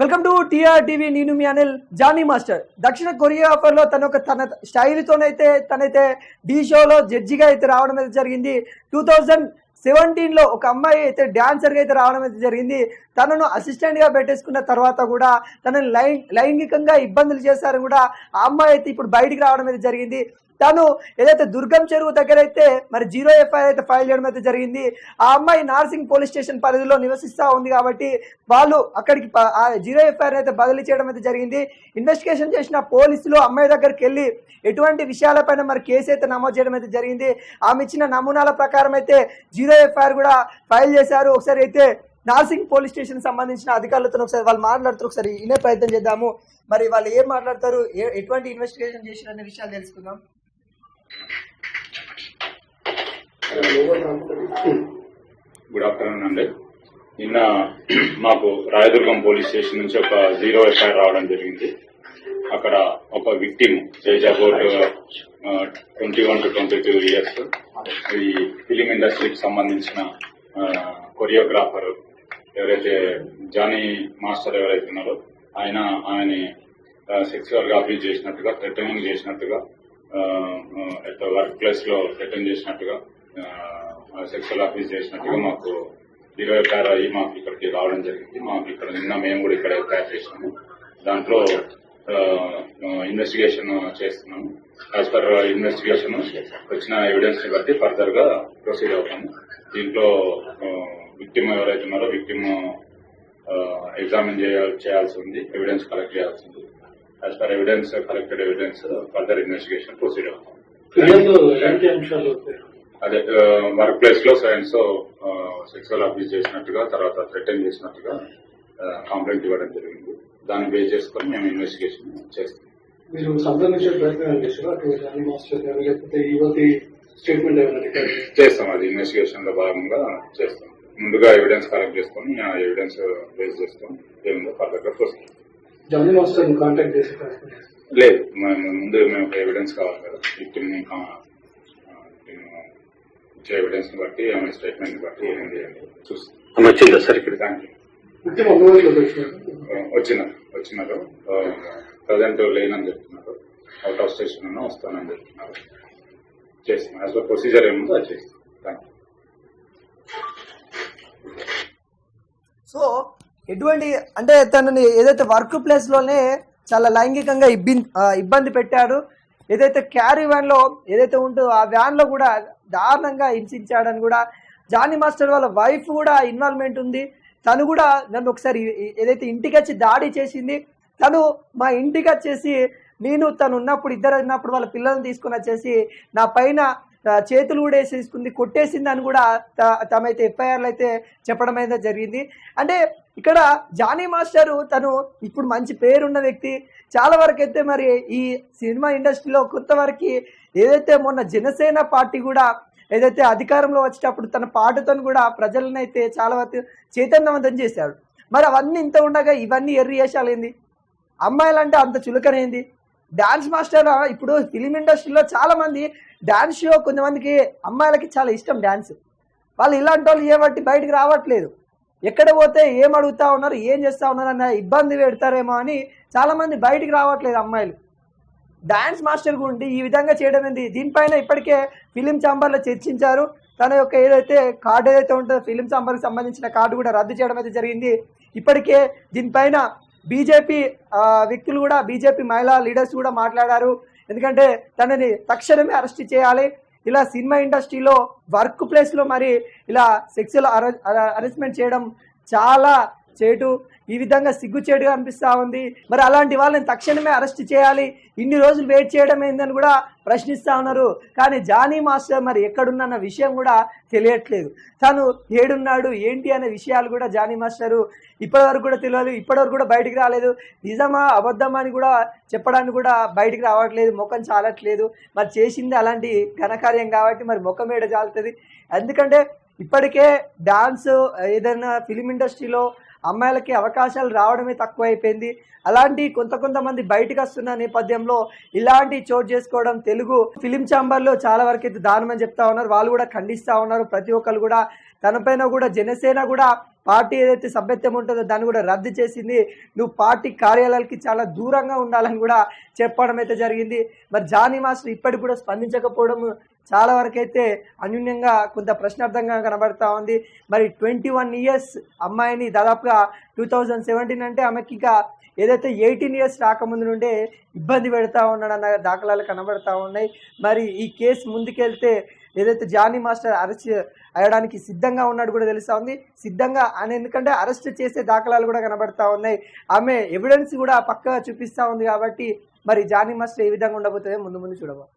Welcome to TR TV నేను మీ Anil Johnny master. దక్షిణ కొరియోగ్రాఫర్లో తన ఒక తన స్టైల్తోనైతే తనైతే ఢీ షోలో జడ్జిగా అయితే రావడం అయితే జరిగింది. టూ థౌజండ్ సెవెంటీన్లో ఒక అమ్మాయి అయితే డాన్సర్గా అయితే రావడం అయితే జరిగింది. తనను అసిస్టెంట్గా పెట్టేసుకున్న తర్వాత కూడా తనని లై లైంగికంగా ఇబ్బందులు చేశారు కూడా ఆ అమ్మాయి అయితే ఇప్పుడు బయటికి రావడం అయితే జరిగింది. తను ఏదైతే దుర్గం చెరువు దగ్గర అయితే మరి జీరో ఎఫ్ఐఆర్ అయితే ఫైల్ చేయడం అయితే జరిగింది. ఆ అమ్మాయి నార్సింగ్ పోలీస్ స్టేషన్ పరిధిలో నివసిస్తూ ఉంది కాబట్టి వాళ్ళు అక్కడికి ఆ జీరో ఎఫ్ఐఆర్ అయితే బదిలీ చేయడం అయితే జరిగింది. ఇన్వెస్టిగేషన్ చేసిన పోలీసులు అమ్మాయి దగ్గరికి వెళ్ళి ఎటువంటి విషయాలపైన మరి కేసు అయితే నమోదు చేయడం అయితే జరిగింది. ఆమె ఇచ్చిన నమూనాల ప్రకారం అయితే జీరో ఎఫ్ఐఆర్ కూడా ఫైల్ చేశారు. ఒకసారి అయితే నార్సింగ్ పోలీస్ స్టేషన్ సంబంధించిన అధికారులతో ఒకసారి వాళ్ళు మాట్లాడుతారు ఒకసారి వినే ప్రయత్నం చేద్దాము. మరి వాళ్ళు ఏం మాట్లాడతారు? ఎటువంటి ఇన్వెస్టిగేషన్ చేసిన అనే విషయాలు తెలుసుకుందాం. గుడ్ ఆఫ్టర్నూన్ అండి. నిన్న మాకు రాయదుర్గం పోలీస్ స్టేషన్ నుంచి ఒక జీరో ఎఫ్ఐఆర్ రావడం జరిగింది. అక్కడ ఒక victim age twenty one to twenty two years ఈ ఫిలిం ఇండస్ట్రీకి సంబంధించిన కొరియోగ్రాఫర్ ఎవరైతే జానీ మాస్టర్ ఎవరైతే ఉన్నారో ఆయన ఆయన సెక్సువల్గా అబ్యూజ్ చేసినట్టుగా థ్రెటనింగ్ చేసినట్టుగా వర్క్ ప్లేస్లో థ్రెటన్ చేసినట్టుగా సెక్సువల్ అబ్యూజ్ చేసినట్టుగా మాకు ఇరవై ఎఫ్ఐఆర్ అయ్యి మాకు ఇక్కడికి రావడం జరిగింది. మాకు ఇక్కడ నిన్న మేము కూడా ఇక్కడ తయారు చేసినాము. దాంట్లో ఇన్వెస్టిగేషన్ చేస్తున్నాము. యాజ్ పర్ ఇన్వెస్టిగేషన్ వచ్చిన ఎవిడెన్స్ని బట్టి ఫర్దర్గా ప్రొసీడ్ అవుతాము. దీంట్లో విక్టిమ్ ఎవరైతే ఉన్నారో విక్టిమ్ ఎగ్జామిన్ చేయాల్సి ఉంది ఎవిడెన్స్ కలెక్ట్ చేయాల్సి ఉంది. As per evidence collected evidence further investigation proceed అవుతాం ఫిర్యాదులో ఎలాంటి అంశాలు వస్తాయి? అదే వర్క్ ప్లేస్లో సైన్స్ సెక్సువల్ అబ్యూజ్ చేసినట్టుగా తర్వాత థ్రెటన్ చేసినట్టుగా కంప్లైంట్ ఇవ్వడం జరిగింది. దాన్ని బేస్ చేసుకొని మేము ఇన్వెస్టిగేషన్ చేస్తాం. మీరు సంప్రదించే ప్రయత్నం చేశారు? అటు జానీ మాస్టర్ లేకపోతే యువతి స్టేట్మెంట్ ఏమైనా? చేస్తాం. అది ఇన్వెస్టిగేషన్లో భాగంగా చేస్తాం. ముందుగా ఎవిడెన్స్ కలెక్ట్ చేసుకొని ఆ ఎవిడెన్స్ బేస్ చేసుకొని ఏముందో ఫర్దర్గా ప్రొసీడ్ జానీ మాస్టర్ కాంటాక్ట్ చేసే లేదు. ముందు మేము ఎవిడెన్స్ కావాలి కదా. విక్టిమ్ ఇచ్చే ఎవిడెన్స్ని బట్టి ఆమె స్టేట్మెంట్ బట్టి ఏం చేయాలి చూస్తాం. వచ్చిందా సార్ ఇక్కడ? థ్యాంక్ యూ ముఖ్యం వచ్చినారు. వచ్చినారు ప్రజెంట్ లేనని చెప్తున్నారు. అవుట్ ఆఫ్ స్టేషన్ అన్న వస్తానని చెప్తున్నారు. చేస్తాం. యాజ్ పర్ ప్రొసీజర్ ఏముందో అది చేస్తాం. థ్యాంక్ సో ఎటువంటి అంటే తనని ఏదైతే వర్క్ ప్లేస్లోనే చాలా లైంగికంగా ఇబ్బంది ఇబ్బంది పెట్టాడు. ఏదైతే క్యారీ వ్యాన్లో ఏదైతే ఉంటుందో ఆ వ్యాన్లో కూడా దారుణంగా హింసించాడని కూడా జానీ మాస్టర్ వాళ్ళ వైఫ్ కూడా ఇన్వాల్వ్మెంట్ ఉంది. తను కూడా నన్ను ఒకసారి ఏదైతే ఇంటికి వచ్చి దాడి చేసింది తను మా ఇంటికి వచ్చేసి నేను తను ఉన్నప్పుడు ఇద్దరు ఉన్నప్పుడు వాళ్ళ పిల్లల్ని తీసుకుని వచ్చేసి నా పైన చేతులు కూడా వేసేసుకుంది కొట్టేసింది అని కూడా త- తమైతే ఎఫ్ఐఆర్లు అయితే చెప్పడం అయితే జరిగింది. అంటే ఇక్కడ జానీ మాస్టర్ తను ఇప్పుడు మంచి పేరున్న వ్యక్తి. చాలా వరకు అయితే మరి ఈ సినిమా ఇండస్ట్రీలో కొంతవరకు ఏదైతే మొన్న జనసేన పార్టీ కూడా ఏదైతే అధికారంలో వచ్చేటప్పుడు తన పాటతో కూడా ప్రజలనైతే చాలా వరకు చైతన్యవంతం చేశాడు మరి అవన్నీ ఇంత ఉండగా ఇవన్నీ ఎర్రి వేషాలు అమ్మాయిలంటే అంత చులకనేంది డాన్స్ మాస్టర్ ఇప్పుడు ఫిలిం ఇండస్ట్రీలో చాలా మంది డాన్స్ షో కొంతమందికి అమ్మాయిలకి చాలా ఇష్టం డాన్స్. వాళ్ళు ఇలాంటి వాళ్ళు ఏమట్టి బయటికి రావట్లేదు. ఎక్కడ పోతే ఏం అడుగుతా ఉన్నారు ఏం చేస్తా ఉన్నారు అన్న ఇబ్బంది పెడతారేమో అని చాలామంది బయటికి రావట్లేదు అమ్మాయిలు. డాన్స్ మాస్టర్ గుండి ఈ విధంగా చేయడం ఏంది? దీనిపైన ఇప్పటికే ఫిలిం ఛాంబర్లో చర్చించారు. తన యొక్క ఏదైతే కార్డు ఏదైతే ఉంటుందో ఫిలిం ఛాంబర్కి సంబంధించిన కార్డు కూడా రద్దు చేయడం అయితే జరిగింది. ఇప్పటికే దీనిపైన బీజేపీ వ్యక్తులు కూడా బీజేపీ మహిళా లీడర్స్ కూడా మాట్లాడారు. ఎందుకంటే తనని తక్షణమే అరెస్ట్ చేయాలి. ఇలా సినిమా ఇండస్ట్రీలో వర్క్ ప్లేస్లో మరి ఇలా సెక్సువల్ అరెస్ట్మెంట్ చేయడం చాలా చేటు ఈ విధంగా సిగ్గుచేటుగా అనిపిస్తూ ఉంది. మరి అలాంటి వాళ్ళని తక్షణమే అరెస్ట్ చేయాలి. ఇన్ని రోజులు వెయిట్ చేయడం ఏందని కూడా ప్రశ్నిస్తా ఉన్నారు. కానీ జానీ మాస్టర్ మరి ఎక్కడున్న విషయం కూడా తెలియట్లేదు. తను ఏడున్నాడు ఏంటి అనే విషయాలు కూడా జానీ మాస్టరు ఇప్పటివరకు కూడా తెలియదు ఇప్పటివరకు కూడా బయటికి రాలేదు. నిజమా అబద్ధమా అని కూడా చెప్పడానికి కూడా బయటికి రావట్లేదు. ముఖం చాలట్లేదు. మరి చేసింది అలాంటి ఘనకార్యం కాబట్టి మరి ముఖం ఏడ చాలుతుంది? ఎందుకంటే ఇప్పటికే డాన్స్ ఏదైనా ఫిలిం ఇండస్ట్రీలో అమ్మాయిలకి అవకాశాలు రావడమే తక్కువైపోయింది. అలాంటి కొంత కొంతమంది బయటకు వస్తున్న నేపథ్యంలో ఇలాంటి చోటు చేసుకోవడం తెలుగు ఫిలిం ఛాంబర్లో చాలా వరకు అయితే దానమని చెప్తా ఉన్నారు. వాళ్ళు కూడా ఖండిస్తా ఉన్నారు. ప్రతి ఒక్కరు కూడా తనపైన కూడా జనసేన కూడా పార్టీ ఏదైతే సభ్యత్వం ఉంటుందో దాన్ని కూడా రద్దు చేసింది. నువ్వు పార్టీ కార్యాలయాలకి చాలా దూరంగా ఉండాలని కూడా చెప్పడం అయితే జరిగింది. మరి జానీ మాస్టర్ ఇప్పటికి కూడా స్పందించకపోవడం చాలా వరకైతే అన్యూన్యంగా కొంత ప్రశ్నార్థంగా కనబడతా ఉంది. మరి ట్వంటీ వన్ ఇయర్స్ అమ్మాయిని దాదాపుగా టూ థౌజండ్ సెవెంటీన్ అంటే ఆమెకి ఇక ఏదైతే ఎయిటీన్ ఇయర్స్ రాకముందు నుండే ఇబ్బంది పెడతా ఉన్నాడన్న దాఖలాలు కనబడతా ఉన్నాయి. మరి ఈ కేసు ముందుకెళ్తే ఏదైతే జానీ మాస్టర్ అరెస్ట్ అయ్యడానికి సిద్ధంగా ఉన్నాడు కూడా తెలుస్తా ఉంది. సిద్ధంగా అని ఎందుకంటే అరెస్ట్ చేసే దాఖలాలు కూడా కనబడతా ఉన్నాయి. ఆమె ఎవిడెన్స్ కూడా పక్కగా చూపిస్తూ ఉంది కాబట్టి మరి జానీ మాస్టర్ ఏ విధంగా ఉండబోతుందో ముందు ముందు చూడబో